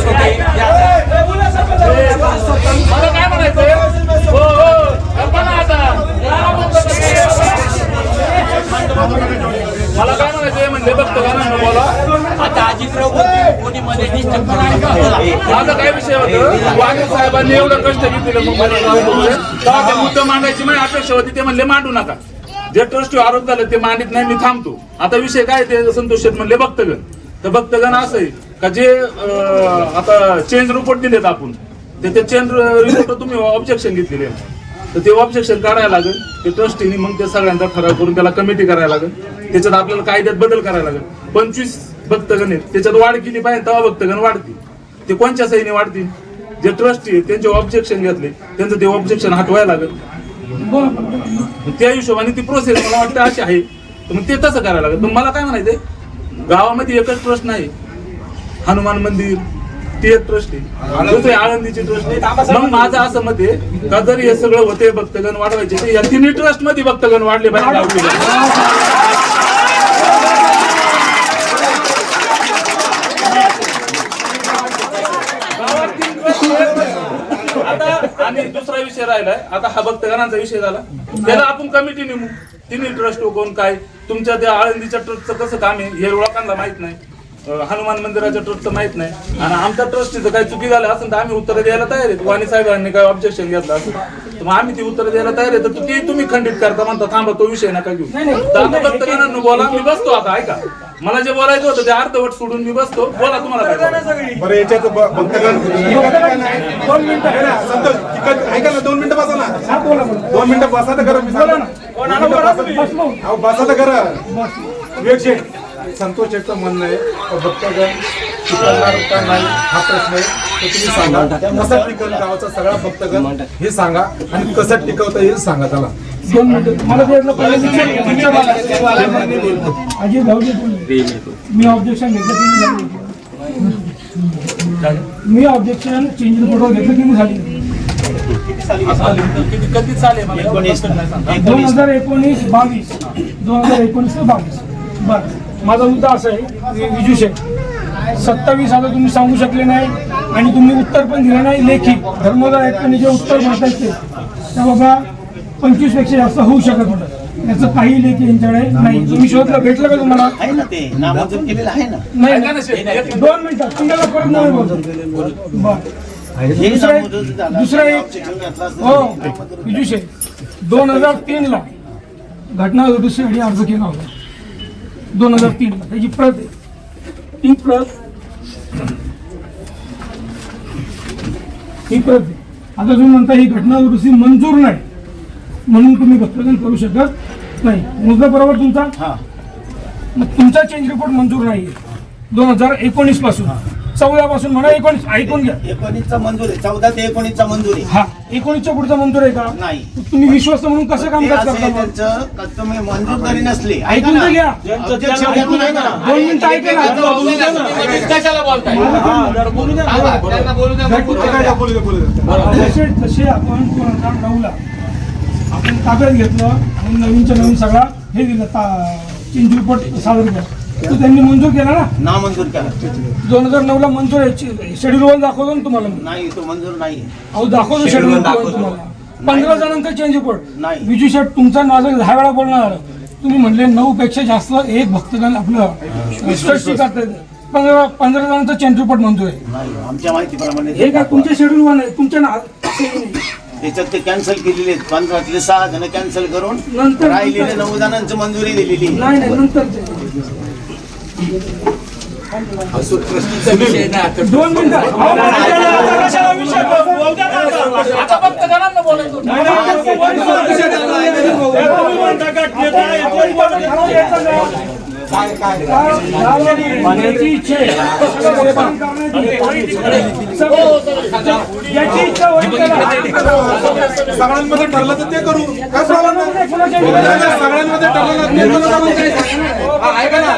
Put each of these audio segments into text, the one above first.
छोटे मला काय म्हणायचंय? हो हो मला काय म्हणायचंय म्हणले बघतो का ना बोला आता अजितराव कोणी मध्ये डिस्टर्ब माझा काय विषय होता वाघ साहेबांनी एवढं कष्ट घेतले मुंबईला मुद्दा मांडायची माझी अपेक्षा होती ते म्हणले मांडू नका जे ट्रस्टी आरोप झाले ते मांडित नाही मी थांबतो. आता विषय काय ते संतोष शेठ म्हणले भक्तगण. तर भक्तगण असं आहे का जे आता चेंज रिपोर्ट दिलेत आपण. ते ते चेंज रिपोर्ट तुम्ही ऑब्जेक्शन घेतलेले तर ते ऑब्जेक्शन काढायला लागेल. ते ट्रस्टीने मग ते सगळ्यांचा ठराव करून त्याला कमिटी करायला लागेल. त्याच्यात आपल्याला कायद्यात बदल करायला लागेल. पंचवीस भक्तगण आहेत. त्याच्यात वाढ केली पाहिजे तेव्हा भक्तगण वाढतील. ते कोणत्या सहीने वाढतील? जे ट्रस्टी आहेत त्यांचे ऑब्जेक्शन घेतले. त्यांचं ते ऑब्जेक्शन हटवायला लागेल. मग त्या हिशोबाने ती प्रोसेस मला वाटतं अशी आहे. तर मग ते तसं करायला लागेल. मला काय म्हणायचंय? गावामध्ये एकच ट्रस्ट नाही. हनुमान मंदिर ती एक ट्रस्ट आहे. आळंदीची ट्रस्ट आहे. मग माझं असं मत आहे का जर हे सगळं होते भक्तगण वाढवायचे या तिन्ही ट्रस्टमध्ये भक्तगण वाढले पाहिजे गावकीला. गावात तीन trust आहेत. आता आणि दुसरा विषय राहिलाय. आता हा भक्तगणांचा विषय झाला. त्याला आपण कमिटी नेमू. तिन्ही ट्रस्ट कोण काय? तुमच्या त्या आळंदीच्या ट्रस्टचं कसं काम आहे? हे लोकांना माहीत नाही. हनुमान मंदिराच्या ट्रस्टचं माहीत नाही. आणि आमच्या ट्रस्टीचं काही चुकी झालं असेल तर आम्ही उत्तर द्यायला तयार आहेत वाणी साहेबांनी काय ऑब्जेक्शन घेतलं असेल? तर मग आम्ही ती उत्तर द्यायला तयार आहे. तर तू- ते तुम्ही खंडित करता म्हणता थांबा तो विषय नका घेऊ. तर आता भक्तगणांना बोला मी बसतो आता ऐका. मला जे बोलायचं होतं ते अर्धवट सोडून मी बसतो बोला तुम्हाला काय बोलायचं. बरं याच्यात ब- भक्तगण दोन मिनिटं संतोष इकडं- ऐका ना दोन मिनिटं बसा ना दोन मिनिटं बसा तर खरं मी सांगतो. दोन मिनिटं बसा. अहो, बसा तर खरं विवेक शेठ संतोष शेठचं म्हणणं आहे भक्तगण टिकवणार का नाही हा प्रश्न आहे तुम्ही सांगा. कसं टिकल गावाचा सगळा भक्तगण हे सांगा. आणि कसं टिकवता येईल सांगा त्याला. दोन मिनिटं. मला त्यातलं पहिलं अजय भाऊजी बोलले मी ऑब्जेक्शन घेतलं की झाली मी ऑब्जेक्शन चेंज रिपोर्टवर घेतलं की झाली. किती कधी चालेल मला एवढं पटकन नाही सांगता. दोन हजार एकोणीस बावीस. दोन हजार एकोणीस ते बावीस. बर. माझा मुद्दा असा आहे वि- विजू शेठ सत्तावीस आता तुम्ही सांगू शकले नाही. आणि तुम्ही उत्तर पण दिलं नाही लेखी धर्मोदय आयुक्तांनी जे उत्तर ते त्या बाबा पंचवीसपेक्षा जास्त होऊ शकत नाही याचं काही लेखी यांच्याकडे नाही. तुम्ही शोधलं भेटलं का तुम्हाला? आहे ना ते. नामंजूर केलेलं आहे ना. नाही मिनिट. दोन मिनिटात तुम्हाला परत नाही बोलतो. बर. दुसरं एक-. दुसरं एक. हो. शेठ दोन हजार तीन ला घटना दुरुस्तीसाठी अर्ज केला होता. दोन हजार तीन ला त्याची प्रत आहे. ती प्रत ही प्रत आता तुम्ही म्हणता ही घटना दुरुस्ती मंजूर नाही. म्हणून तुम्ही भक्तगण करू शकत नाही. मुद्दा बरोबर तुमचा? हा. मग तुमचा चेंज रिपोर्ट मंजूर नाही दोन हजार एकोणीसपासून. चौदा पासून म्हणा एकोणीस ऐकून घ्या एकोणीसचा मंजूर आहे चौदा ते एकोणीसचा मंजूर आहे हा एकोणीसच्या पुढचा मंजूर आहे का नाही. तुम्ही विश्वास म्हणून कसं ते कामकाज आहे करता मग? त्यांचं तुम्ही मंजूर जरी नसली ऐकून तर घ्या. Objection ना. दोन मिनिटं ऐका ना. कशाला बोलताय त्यांना बोलू द्या मग बोलू द्या. बोलू दे, बोलू दे. जसे जसे आपण दोन हजार नऊला आपण ताब्यात घेतलं आणि नवीनच्या नवीन सगळा हे दिलं रिपोर्ट सादर केला तो त्यांनी मंजूर केला ना? नामंजूर केला. दोन हजार नऊला मंजूर आहे. शेड्यूल वन दाखवतो ना तुम्हाला मी. नाही तो मंजूर नाही. अहो दाखवतो शेड्यूल वन तुम्हाला. पंधरा जणांचा चेंज रिपोर्ट नाही. विजू शेठ तुमचा माझं दहा वेळा बोलणार. तुम्ही म्हणले नऊ पेक्षा जास्त एक भक्तगण आपलं करतायत पंधरा पंधरा जणांचा चेंज रिपोर्ट मंजूर आहे. नाही आमच्या माहितीप्रमाणे हे काय तुमचे शेड्यूल वन आहे तुमच्या ना त्याच्यात ते कॅन्सल केलेले आहेत. पंधरातले सहा जण कॅन्सल करून नंतर- राहिलेले नऊ जणांची मंजुरी दिलेली नाही नंतर ते. विषय नाही आता. दोन मिनिटं आता कशाला विषय बोलू द्या ना आता. आता फक्त जणांना बोलायचं होतं. याची इच्छा आहे. याची इच्छा होईल त्याला. सगळ्यांमध्ये ठरलं तर ते करू काय प्रॉब्लेम नाही सगळ्यांमध्ये ठरलं तर ते करू आपण काय? हा, ऐका ना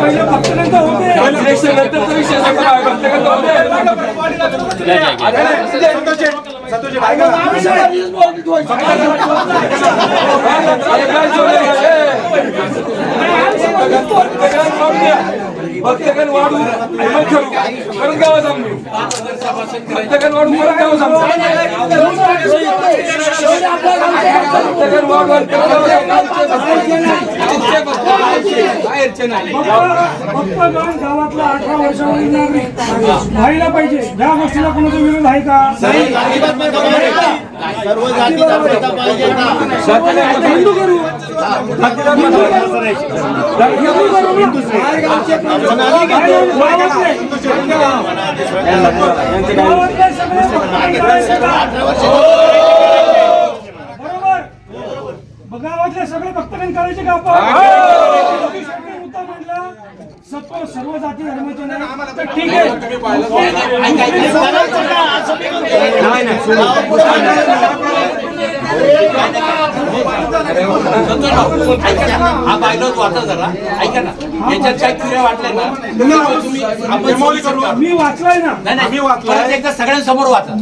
पहिलं भक्तगण तर होते. संतोष शेठ, संतोषजी ऐका ना भक्तगण वाढून आणि मग ठरवू. परत गावात जाऊन येऊ. भक्तगण वाढून परत गावात जाऊन भक्तगण वाढून परत गावात जाऊन येऊ. नाही गावातला अठरा वर्षावरील नागरिक व्हायला पाहिजे. या गोष्टीला कोणाचा विरोध आहे का. सर्व जातीचा पाहिजे ना. हिंदू करू. गावातले. सगळे बरोबर. गावातले सगळे भक्तगण करायचे का आपण? सर्व सर्व जाती धर्माचे नाही. तर ठीक. हा बायलॉज वाचा जरा. ऐका ना. याच्यात काही क्रिया वाटल्या ना तुम्ही आपण. मी वाचलाय. ना. नाही नाही. मी वाचलाय. परत एकदा सगळ्यांसमोर वाचा.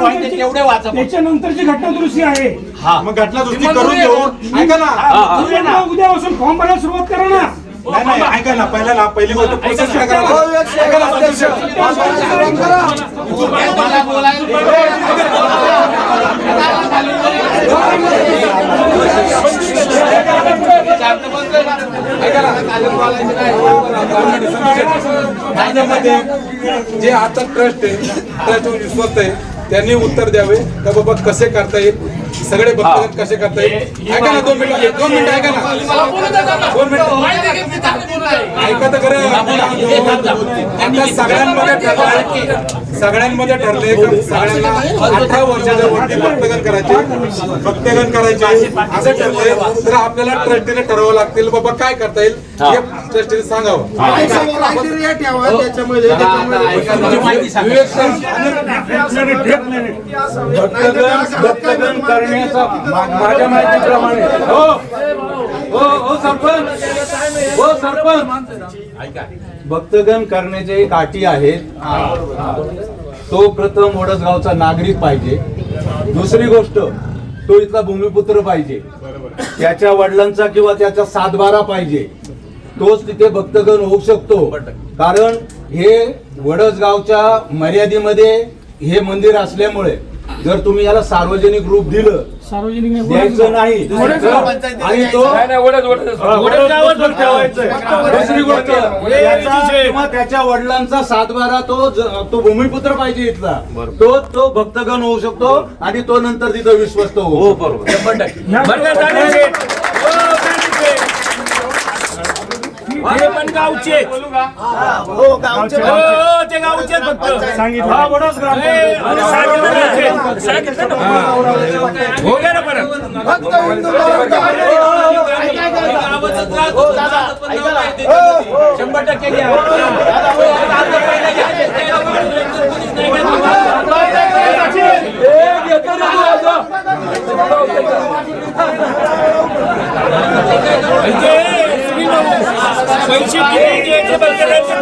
पॉईंट तेवढे वाचा त्याच्यानंतरची घटनादुरुस्ती आहे. हा. मग घटना दुरुस्ती करून घेऊ ऐका ना. उद्यापासून फॉर्म भरायला सुरुवात करा ना. नाही नाही ऐका ना पहिला ना पहिली गोष्ट प्रोसेस काय करा. ऐका ना. अध्यक्ष. जे आता ट्रस्ट आहे ट्रस्टवर विश्वास आहे त्यांनी उत्तर द्यावे का बाबा कसे करता येईल? सगळे भक्तगण कसे करता येईल ऐका ना दोन मिनिटं दोन मिनिटं ऐका ना. दोन मिनिटं. ऐका तर खरं. आता सगळ्यांमध्ये ठरलंय सगळ्यांमध्ये ठरले सगळ्यांना अठरा वर्षाच्या वरती भक्तगण करायचे. भक्तगण करायचे. असं ठरलंय. तर आपल्याला ट्रस्टीने ठरवावं लागतील. बाबा काय करता येईल? हे. ट्रस्टीने सांगावं. तुमची माहिती सांगा. भक्तगण भक्तगण माझ्या माहितीप्रमाणे. हो हो हो सरपंच. हो सरपंच. भक्तगण करण्याचे एक अटी आहेत तो प्रथम वडसगावचा नागरिक पाहिजे. दुसरी गोष्ट तो इथला भूमिपुत्र पाहिजे. त्याच्या वडिलांचा किंवा त्याचा सातबारा पाहिजे. तोच तिथे भक्तगण होऊ शकतो. कारण हे वडसगावच्या मर्यादेमध्ये हे मंदिर असल्यामुळे जर तुम्ही याला सार्वजनिक रूप दिलं सार्वजनिक नाही, द्यायचं नाही. पंचायतीला आणि तो दुसरी गोष्ट. याचा किंवा त्याच्या वडिलांचा सातबारा तो ज- तो भूमिपुत्र पाहिजे इथला. तो तो भक्तगण होऊ शकतो आणि तो नंतर तिथं विश्वस्त होऊ बरोबर. हो गावचे सांगितलं. हा वडोस ग्राम शंभर टक्के घ्या. पैसे ते ठरवा किती पैसे घ्यायचे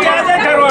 त्याचं ठरवा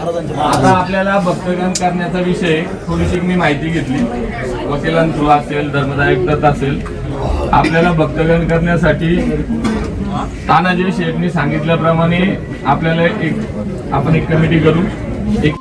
आता आपल्याला भक्तगण करण्याचा विषय थोडीशी मी माहिती घेतली. वकिलांथ्रू असेल धर्मदायक असेल. आपल्याला भक्तगण करण्यासाठी तानाजी शेठनी सांगितल्याप्रमाणे आपल्याला एक आपण एक कमिटी करू. एक